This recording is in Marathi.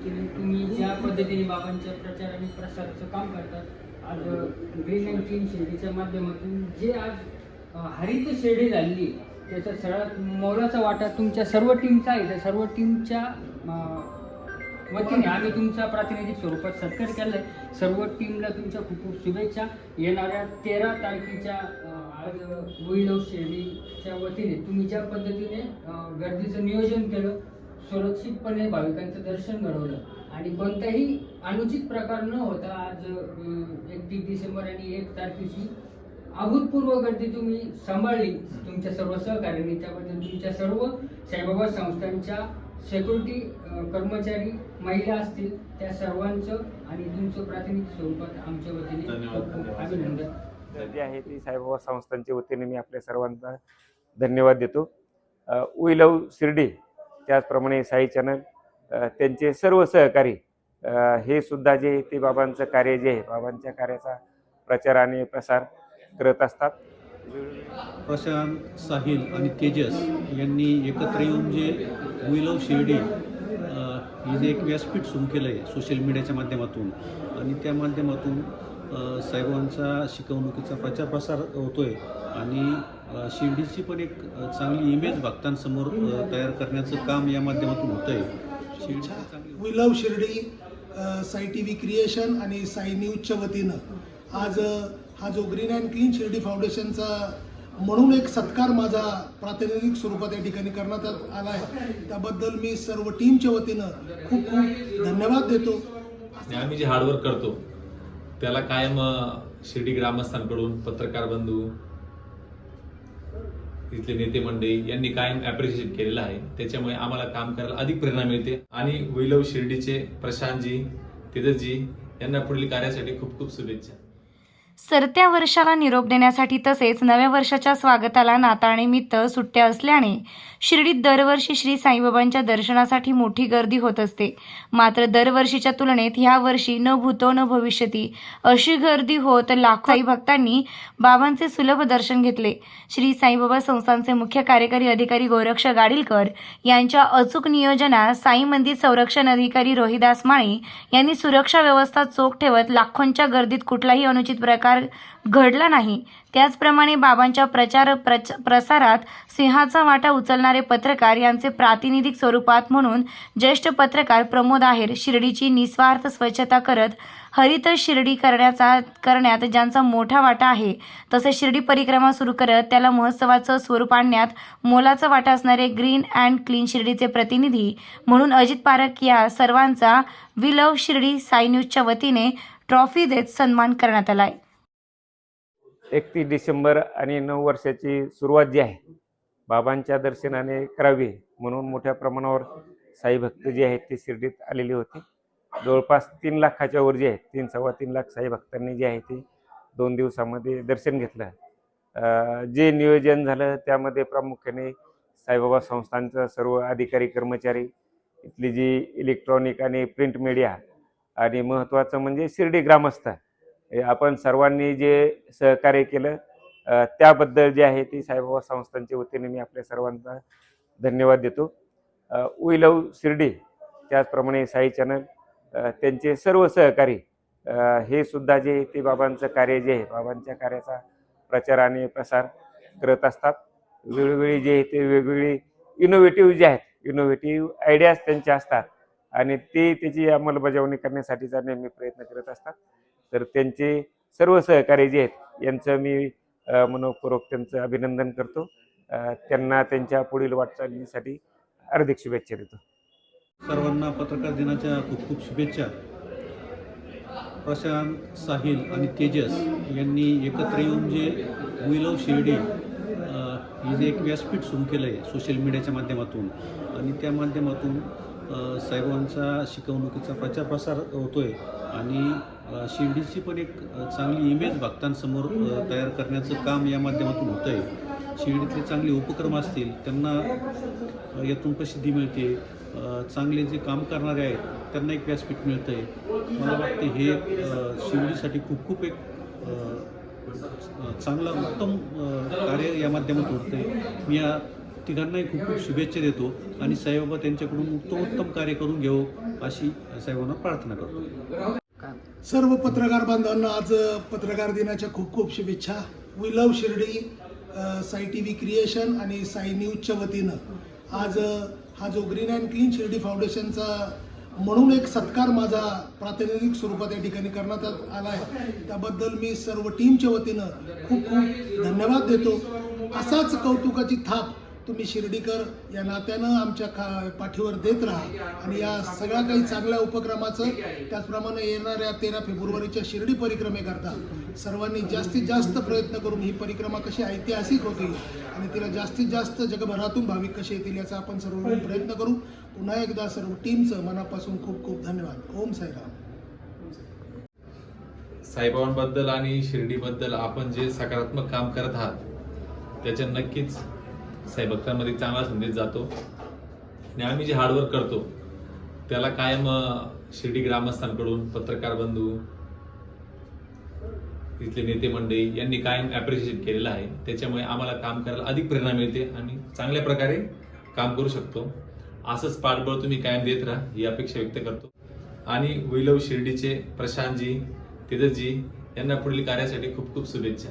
वतीने तुम्ही ज्या पद्धतीने बाबांच्या प्रचार आणि प्रसाराचं काम करतात आज ग्रीन अँड क्लीन शेडीच्या माध्यमातून जे आज हरित शेडी झालेली त्याचा सर्वात मोलाचा वाटा तुमच्या सर्व टीमचा आहे. त्या सर्व टीमच्या वतीने आम्ही तुमचा प्रातिनिधिक स्वरूपात सत्कार केला आहे सर्व टीमला तुमच्या खूप खूप शुभेच्छा. येणाऱ्या तेरा तारखेच्या आज वैलव शिर्डीच्या वतीने तुम्ही ज्या पद्धतीने गर्दीचं नियोजन केलं सुरक्षितपणे भाविकांचं दर्शन घडवलं. आणि कोणताही अनुचित प्रकार न होता आज एकतीस डिसेंबर आणि एक तारखेची अभूतपूर्व गर्दी तुम्ही सांभाळली. तुमच्या सर्व सहकार्यांनी त्याबद्दल तुमच्या सर्व साईबाबा संस्थांच्या सेक्युरिटी कर्मचारी महिला असतील त्या सर्वांचं आणि तुमचं प्रातिनिधिक स्वरूपात आमच्या वतीने. अभिनंदन. जी आहे ती साईबाबा संस्थांच्या वतीने मी आपल्या सर्वांचा धन्यवाद देतो. वी लव शिर्डी त्याचप्रमाणे साई चॅनल त्यांचे सर्व सहकारी हे सुद्धा जे ते बाबांचं कार्य जे आहे बाबांच्या कार्याचा प्रचार आणि प्रसार करत असतात. प्रशांत साहिल आणि तेजस यांनी एकत्र येऊन जे विलव शिर्डी हिने हे जे एक व्यासपीठ सुरू केलं आहे सोशल मीडियाच्या माध्यमातून आणि त्या माध्यमातून साहेबांचा शिकवणुकीचा प्रचार प्रसार होतो आहे आणि शिर्डीची पण एक चांगली इमेज भक्तांसमोर तयार करण्याचं काम या माध्यमातून होतंय. शिर्डीची चांगली we love Shirdi Sai T V creation आणि साई न्यूजच्या वतीनं. आज हा जो ग्रीन अँड क्लीन शिर्डी फाउंडेशनचा म्हणून एक सत्कार माझा प्रातिनिधिक स्वरूपात या ठिकाणी करण्यात आला आहे. त्याबद्दल मी सर्व टीमच्या वतीनं खूप खूप धन्यवाद देतो. आणि आम्ही जे हार्डवर्क करतो त्याला कायम शिर्डी ग्रामस्थांकडून पत्रकार बंधू तिथले नेते मंडळी यांनी कायम अप्रिशिएट केलेलं आहे. त्याच्यामुळे आम्हाला काम करायला अधिक प्रेरणा मिळते. आणि विलव शिर्डीचे प्रशांतजी तेजसजी यांना पुढील कार्यासाठी खूप खूप शुभेच्छा. सरत्या वर्षाला निरोप देण्यासाठी तसेच नव्या वर्षाच्या स्वागताला नाताळनिमित्त सुट्ट्या असल्याने शिर्डीत दरवर्षी श्री साईबाबांच्या दर्शनासाठी मोठी गर्दी होत असते. मात्र दरवर्षीच्या तुलनेत ह्या वर्षी न भूतो न भविष्यती अशी गर्दी होत लाखो साई भक्तांनी बाबांचे सुलभ दर्शन घेतले. श्री साईबाबा संस्थांचे मुख्य कार्यकारी अधिकारी गोरक्ष गाडीलकर यांच्या अचूक नियोजनात साई मंदिर संरक्षण अधिकारी रोहिदास माळी यांनी सुरक्षा व्यवस्था चोख ठेवत लाखोंच्या गर्दीत कुठलाही अनुचित प्रकार घडला नाही. त्याचप्रमाणे बाबांच्या प्रचार प्रच प्रसारात सिंहाचा वाटा उचलणारे पत्रकार यांचे प्रातिनिधिक स्वरूपात म्हणून ज्येष्ठ पत्रकार प्रमोद आहेर शिर्डीची निस्वार्थ स्वच्छता करत हरित शिर्डी करण्याचा करण्यात ज्यांचा मोठा वाटा आहे तसे शिर्डी परिक्रमा सुरू करत त्याला महोत्सवाचं स्वरूप आणण्यात मोलाचा वाटा असणारे ग्रीन अँड क्लीन शिर्डीचे प्रतिनिधी म्हणून अजित पारख या सर्वांचा वी लव्ह शिर्डी साई न्यूजच्या वतीने ट्रॉफी देत सन्मान करण्यात आला आहे एकतीस डिसेंबर आणि नऊ वर्षाची सुरुवात जी आहे बाबांच्या दर्शनाने करावी म्हणून मोठ्या प्रमाणावर साई भक्त जे आहेत ते शिर्डीत आलेले होते. जवळपास तीन लाखाच्या वर जे आहेत तीन सव्वा तीन लाख साई भक्तांनी जे आहे ते दोन दिवसामध्ये दर्शन घेतलं. जे नियोजन झालं त्यामध्ये प्रामुख्याने साईबाबा संस्थांचं सर्व अधिकारी कर्मचारी इथली जी इलेक्ट्रॉनिक आणि प्रिंट मीडिया आणि महत्त्वाचं म्हणजे शिर्डी ग्रामस्थ आपण सर्वांनी जे सहकार्य केलं त्याबद्दल जे आहे ती साईबाबा संस्थांच्या वतीने मी आपल्या सर्वांना धन्यवाद देतो. वी लव शिर्डी त्याचप्रमाणे साई चॅनल त्यांचे सर्व सहकारी हे सुद्धा जे आहे ते बाबांचं कार्य जे आहे बाबांच्या कार्याचा प्रचार आणि प्रसार करत असतात. वेळोवेळी जे आहे ते वेगवेगळी इनोव्हेटिव्ह जे आहेत इनोव्हेटिव्ह आयडियाज त्यांच्या असतात आणि ते त्याची अंमलबजावणी करण्यासाठीचा नेहमी प्रयत्न करत असतात. तर त्यांचे सर्व सहकारी जे आहेत यांचं मी मनोपूर्वक मनपूर्वक त्यांचं अभिनंदन करतो. त्यांना त्यांच्या पुढील वाटचालीसाठी हार्दिक शुभेच्छा देतो. सर्वांना पत्रकार दिनाच्या खूप खूप शुभेच्छा. प्रशांत साहिल आणि तेजस यांनी एकत्र येऊन जे विलव शिर्डी हे जे एक व्यासपीठ सुरू केलं आहे सोशल मीडियाच्या माध्यमातून आणि त्या माध्यमातून साहेबांचा शिकवणुकीचा प्रचार प्रसार होतो आहे आणि शिर्डीची पण एक चांगली इमेज भक्तांसमोर तयार करण्याचं काम या माध्यमातून होतंय. शिर्डीतले चांगले उपक्रम असतील त्यांना यातून प्रसिद्धी मिळते. चांगले जे काम करणारे आहेत त्यांना एक व्यासपीठ मिळतं आहे मला वाटतं हे शिर्डीसाठी खूप खूप एक चांगला उत्तम कार्य या माध्यमातून होतं आहे मी या तिघांनाही खूप खूप शुभेच्छा देतो आणि साईबाबा त्यांच्याकडून उत्तमोत्तम कार्य करून घेऊ अशी साईबाबांना प्रार्थना करतो. सर्व पत्रकार बांधवांना आज पत्रकार दिनाच्या खूप खूप शुभेच्छा. We love Shirdi Sai T V creation आणि साई न्यूजच्या वतीनं. आज हा जो ग्रीन अँड क्लीन शिर्डी फाउंडेशनचा म्हणून एक सत्कार माझा प्रातिनिधिक स्वरूपात या ठिकाणी करण्यात आला आहे. त्याबद्दल मी सर्व टीमच्या वतीनं खूप खूप धन्यवाद देतो. असाच कौतुकाची थाप तुम्ही शिर्डीकर या नात्यानं आमच्या पाठीवर देत राहा. आणि या सगळ्या काही चांगल्या उपक्रमाचं त्याचप्रमाणे येणाऱ्या तेरा फेब्रुवारीच्या शिर्डी परिक्रमेकरता सर्वांनी जास्तीत जास्त प्रयत्न करून ही परिक्रमा कशी ऐतिहासिक होती आणि तिला जास्तीत जास्त जगभरातून भाविक कसे येतील याचा आपण सर्व प्रयत्न करू. पुन्हा एकदा सर्व टीमचं मनापासून खूप खूप धन्यवाद. ओम साईराम. साईबाबांबद्दल आणि शिर्डीबद्दल आपण जे सकारात्मक काम करत आहात त्याच्या नक्कीच साईभक्तांमध्ये चांगला संदेश जातो. आणि आम्ही जे हार्डवर्क करतो त्याला कायम शिर्डी ग्रामस्थांकडून पत्रकार बंधू तिथले नेते मंडळी यांनी कायम ॲप्रिशिएट केलेलं आहे. त्याच्यामुळे आम्हाला काम करायला अधिक प्रेरणा मिळते आणि चांगल्या प्रकारे काम करू शकतो. असंच पाठबळ तुम्ही कायम देत राहा ही अपेक्षा व्यक्त करतो. आणि विलव शिर्डीचे प्रशांतजी तेजसजी यांना पुढील कार्यासाठी खूप खूप शुभेच्छा.